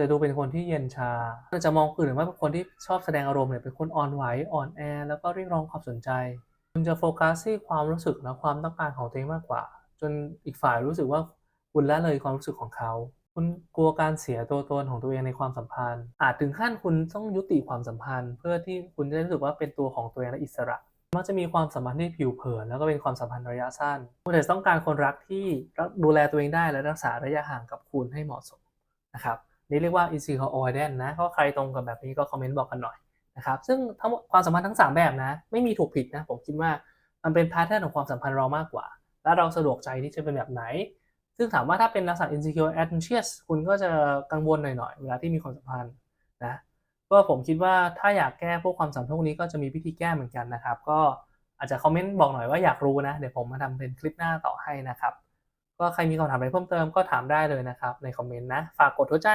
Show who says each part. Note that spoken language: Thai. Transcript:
Speaker 1: จะดูเป็นคนที่เย็นชาจะมองคนอื่นว่าเป็นคนที่ชอบแสดงอารมณ์เนี่ยเป็นคนอ่อนไหวอ่อนแอ แล้วก็เรียกร้องความสนใจคุณจะโฟกัสที่ความรู้สึกและความต้องการของตัวเองมากกว่า จนอีกฝ่ายรู้สึกว่าคุณละเลยความรู้สึกของเขา คุณกลัวการเสียตัวตนของตัวเองในความสัมพันธ์ อาจถึงขั้นคุณต้องยุติความสัมพันธ์ เพื่อที่คุณจะรู้สึกว่าเป็นตัวของตัวเองและอิสระมักจะมีความสัมพันธ์ที่ผิวเผินแล้วก็เป็นความสัมพันธ์ระยะสั้น คุณอาจจะต้องการคนรักที่ดูแลตัวเองได้และรักษาระยะห่างกับคุณให้เหมาะสมนะครับ นี่เรียกว่า insecure avoidance นะก็ใครตรงกับแบบนี้ก็คอมเมนต์บอกกันหน่อยนะครับซึ่งทั้งความสัมพันธ์ทั้ง 3 แบบนะไม่มีถูกผิดนะผมคิดว่ามันเป็น pattern ของความสัมพันธ์เรามากกว่า และเราสะดวกใจที่จะเป็นแบบไหน ซึ่งถามว่าถ้าเป็นลักษณะ insecure anxious คุณก็จะกังวลหน่อยๆ เวลาที่มีความสัมพันธ์นะก็ผมคิดว่าถ้าอยากแก้พวกความสัมพันธ์พวกนี้ก็จะมีวิธีแก้เหมือนกันนะครับ ก็อาจจะคอมเมนต์บอกหน่อยว่าอยากรู้นะ เดี๋ยวผมมาทำเป็นคลิปหน้าต่อให้นะครับ ก็ใครมีคำถามอะไรเพิ่มเติมก็ถามได้เลยนะครับในคอมเมนต์นะ ฝากกดหัวใจ